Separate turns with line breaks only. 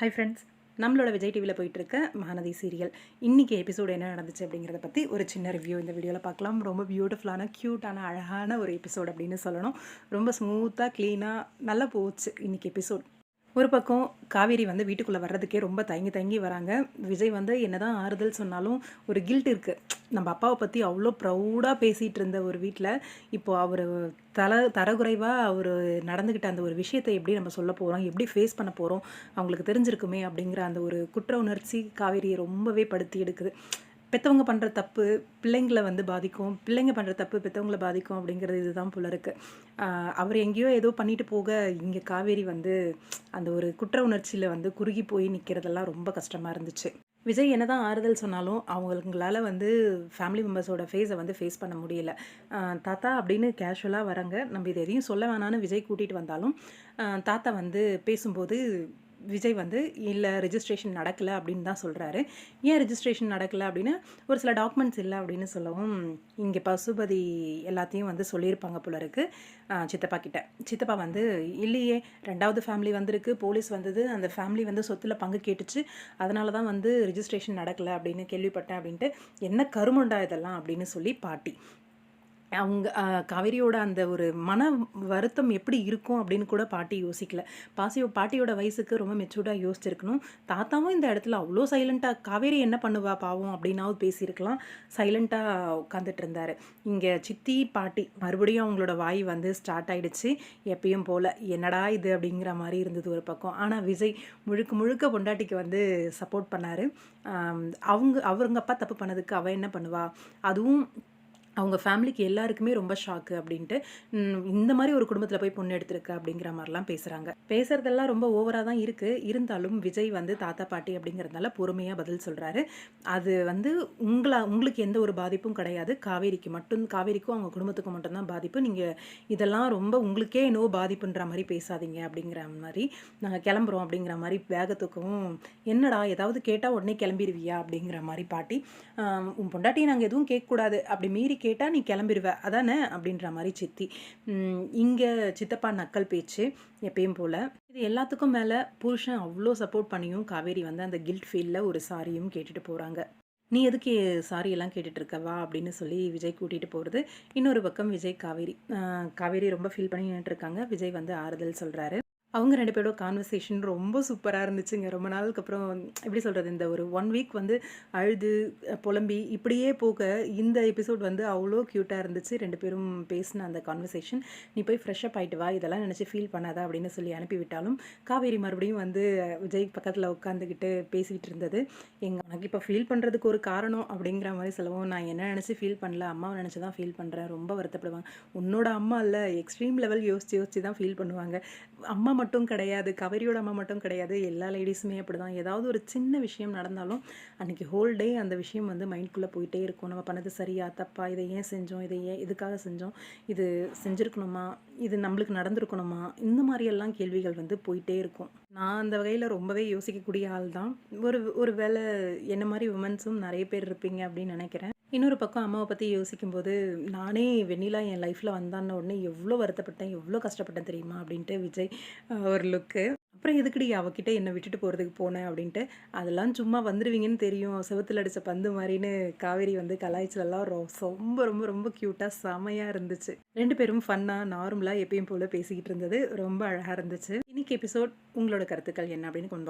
Hi friends நம்மளோட விஜய் டிவியில் போயிட்டுருக்க இருக்க சீரியல் இன்றைக்கி எபிசோடு என்ன நடந்துச்சு அப்படிங்கிறத பற்றி ஒரு சின்ன ரிவ்யூ இந்த வீடியோவில் பார்க்கலாம். ரொம்ப பியூட்டிஃபுல்லான க்யூட்டான அழகான ஒரு எபிசோட் அப்படின்னு சொல்லணும். ரொம்ப ஸ்மூத்தாக க்ளீனாக நல்லா போச்சு இன்றைக்கி எபிசோட் ஒரு பக்கம் காவேரி வந்து வீட்டுக்குள்ளே வர்றதுக்கே ரொம்ப தயங்கி தயங்கி வராங்க. விஜய் வந்து என்னதான் ஆறுதல் சொன்னாலும் ஒரு கில்ட் இருக்குது நம்ம அப்பாவை பற்றி அவ்வளோ ப்ரௌடாக பேசிகிட்டு இருந்த ஒரு வீட்டில் இப்போது அவர் தல தரகுறைவாக அவர் நடந்துக்கிட்ட அந்த ஒரு விஷயத்தை எப்படி நம்ம சொல்ல போகிறோம் எப்படி ஃபேஸ் பண்ண போகிறோம் அவங்களுக்கு தெரிஞ்சிருக்குமே அப்படிங்கிற அந்த ஒரு குற்ற உணர்ச்சி காவேரியை ரொம்பவே படுத்தி எடுக்குது. பெற்றவங்க பண்ணுற தப்பு பிள்ளைங்களை வந்து பாதிக்கும். பிள்ளைங்க பண்ணுற தப்பு பெற்றவங்களை பாதிக்கும் அப்படிங்கிறது இதுதான் போல இருக்குது அவர் எங்கேயோ ஏதோ பண்ணிட்டு போக இங்கே காவேரி வந்து அந்த ஒரு குற்ற உணர்ச்சியில் வந்து குறுகி போய் நிற்கிறதெல்லாம் ரொம்ப கஷ்டமாக இருந்துச்சு. விஜய் என்ன தான் ஆறுதல் சொன்னாலும் அவங்களுங்களால வந்து ஃபேமிலி மெம்பர்ஸோட ஃபேஸை வந்து ஃபேஸ் பண்ண முடியல. தாத்தா அப்படின்னு கேஷுவலாக வராங்க. நம்ம இது எதையும் சொல்ல வேணான்னு விஜய் கூட்டிகிட்டு வந்தாலும் தாத்தா வந்து பேசும்போது விஜய் வந்து இல்லை ரிஜிஸ்ட்ரேஷன் நடக்கலை அப்படின்னு தான் சொல்கிறாரு ஏன் ரிஜிஸ்ட்ரேஷன் நடக்கலை அப்படின்னு ஒரு சில டாக்குமெண்ட்ஸ் இல்லை அப்படின்னு சொல்லவும் இங்கே பசுபதி எல்லாத்தையும் வந்து சொல்லியிருப்பாங்க போல இருக்கு சித்தப்பா கிட்ட. சித்தப்பா வந்து இல்லையே ரெண்டாவது ஃபேமிலி வந்திருக்கு போலீஸ் வந்தது அந்த ஃபேமிலி வந்து சொத்தில் பங்கு கேட்டுச்சு அதனால தான் வந்து ரிஜிஸ்ட்ரேஷன் நடக்கலை அப்படின்னு கேள்விப்பட்டேன் அப்படின்ட்டு என்ன கருமண்டா இதெல்லாம்? அப்படின்னு சொல்லி பாட்டி. அவங்க காவேரியோட அந்த ஒரு மன வருத்தம் எப்படி இருக்கும் அப்படின்னு கூட பாட்டி யோசிக்கல. பாசி பாட்டியோட வயசுக்கு ரொம்ப மெச்சூர்டாக யோசிச்சிருக்கணும். தாத்தாவும் இந்த இடத்துல அவ்வளோ சைலண்ட்டாக காவேரி என்ன பண்ணுவா பாவம் அப்படின்னாவது பேசியிருக்கலாம். சைலண்ட்டாக உட்காந்துட்டு இருந்தார். இங்கே சித்தி பாட்டி மறுபடியும் அவங்களோட வாய் வந்து ஸ்டார்ட் ஆகிடுச்சு எப்பயும் போல் என்னடா இது அப்படிங்கிற மாதிரி இருந்தது ஒரு பக்கம். ஆனால் விஜய் முழுக்க முழுக்க பொண்டாட்டிக்கு வந்து சப்போர்ட் பண்ணார். அவங்க அவங்க அப்பா தப்பு பண்ணதுக்கு அவள் என்ன பண்ணுவா? அதுவும் அவங்க ஃபேமிலிக்கு எல்லாருக்குமே ரொம்ப ஷாக்கு அப்படின்ட்டு இந்த மாதிரி ஒரு குடும்பத்தில் போய் பொண்ணு எடுத்திருக்கு? அப்படிங்கிற மாதிரிலாம் பேசுகிறாங்க பேசுகிறதெல்லாம் ரொம்ப ஓவராக தான் இருக்குது இருந்தாலும் விஜய் வந்து தாத்தா பாட்டி அப்படிங்கிறதுனால பொறுமையாக பதில் சொல்கிறாரு அது வந்து உங்களா உங்களுக்கு எந்த ஒரு பாதிப்பும் கிடையாது. காவேரிக்கு மட்டும் காவேரிக்கும் அவங்க குடும்பத்துக்கும் மட்டும்தான் பாதிப்பு. நீங்கள் இதெல்லாம் ரொம்ப உங்களுக்கே என்னவோ பாதிப்புன்ற மாதிரி பேசாதீங்க அப்படிங்கிற மாதிரி நாங்கள் கிளம்புறோம் அப்படிங்கிற மாதிரி வேகத்துக்கும் என்னடா ஏதாவது கேட்டால் உடனே கிளம்பிடுவியா அப்படிங்கிற மாதிரி பாட்டி உன் பொண்டாட்டியை நாங்கள் எதுவும் கேட்கக்கூடாது. அப்படி மீறி கேட்டால் நீ கிளம்பிடுவ அதானே? அப்படின்ற மாதிரி சித்தி. இங்கே சித்தப்பா நக்கல் பேச்சு எப்பயும் போல். இது எல்லாத்துக்கும் மேலே புருஷன் அவ்வளோ சப்போர்ட் பண்ணியும் காவேரி வந்து அந்த கில்ட் ஃபீல்டில் ஒரு சாரியும் கேட்டுட்டு போகிறாங்க நீ எதுக்கு சாரி எல்லாம் கேட்டுட்டு இருக்கவா அப்படின்னு சொல்லி விஜய் கூட்டிகிட்டு போகிறது இன்னொரு பக்கம் விஜய் காவேரி. காவேரி ரொம்ப ஃபீல் பண்ணி இருக்காங்க. விஜய் வந்து ஆறுதல் சொல்கிறாரு அவங்க ரெண்டு பேரோட கான்வர்சேஷன் ரொம்ப சூப்பராக இருந்துச்சுங்க. ரொம்ப நாளுக்கு அப்புறம் எப்படி சொல்கிறது இந்த ஒரு ஒன் வீக் வந்து அழுது புலம்பி இப்படியே போக இந்த எபிசோட் வந்து அவ்வளோ க்யூட்டாக இருந்துச்சு. ரெண்டு பேரும் பேசின அந்த கான்வர்சேஷன் நீ போய் ஃப்ரெஷ்ஷப் ஆகிட்டு வா இதெல்லாம் நினச்சி ஃபீல் பண்ணாதா அப்படின்னு சொல்லி அனுப்பிவிட்டாலும் காவேரி மறுபடியும் வந்து விஜய் பக்கத்தில் உட்காந்துக்கிட்டு பேசிகிட்டு இருந்தது. எங்கள் எனக்கு இப்போ ஃபீல் பண்ணுறதுக்கு ஒரு காரணம் அப்படிங்கிற மாதிரி சொல்லவும் நான் என்ன நினச்சி ஃபீல் பண்ணல அம்மாவை நினச்சி தான் ஃபீல் பண்ணுறேன் ரொம்ப வருத்தப்படுவாங்க. உன்னோட அம்மா இல்லை எக்ஸ்ட்ரீம் லெவல் யோசித்து யோசித்து தான் ஃபீல் பண்ணுவாங்க. அம்மா மட்டும் கிடையாது கவரியோட அம்மா மட்டும் கிடையாது எல்லா லேடிஸுமே அப்படி தான் ஏதாவது ஒரு சின்ன விஷயம் நடந்தாலும் அன்றைக்கி ஹோல் டே அந்த விஷயம் வந்து மைண்ட்குள்ளே போயிட்டே இருக்கும். நம்ம பண்ணது சரியா தப்பா இதை ஏன் செஞ்சோம் இதை ஏன் இதுக்காக செஞ்சோம் இது செஞ்சுருக்கணுமா இது நம்மளுக்கு நடந்திருக்கணுமா இந்த மாதிரியெல்லாம் கேள்விகள் வந்து போயிட்டே இருக்கும். நான் அந்த வகையில் ரொம்பவே யோசிக்கக்கூடிய ஆள் தான் ஒரு ஒரு வேலை என்ன மாதிரி உமன்ஸும் நிறைய பேர் இருப்பீங்க அப்படின்னு நினைக்கிறேன். இன்னொரு பக்கம் அம்மாவை பற்றி யோசிக்கும்போது நானே வெண்ணிலா என் லைஃப்பில் வந்தான உடனே எவ்வளோ வருத்தப்பட்டேன் எவ்வளோ கஷ்டப்பட்டேன் தெரியுமா? அப்படின்ட்டு விஜய் ஒரு லுக்கு அப்புறம் எதுக்குடி அவகிட்ட என்னை விட்டுட்டு போகிறதுக்கு போனேன் அப்படின்ட்டு அதெல்லாம் சும்மா வந்துடுவீங்கன்னு தெரியும். செவத்தில் அடித்த பந்து மாதிரின்னு காவேரி வந்து கலாய்ச்சலெல்லாம் ரொம்ப ரொம்ப ரொம்ப க்யூட்டாக செமையாக இருந்துச்சு. ரெண்டு பேரும் ஃபன்னாக நார்மலாக எப்பயும் போல் பேசிக்கிட்டு இருந்தது. ரொம்ப அழகாக இருந்துச்சு. இன்றைக்கி எபிசோட் உங்களோட கருத்துக்கள் என்ன அப்படின்னு கொண்டு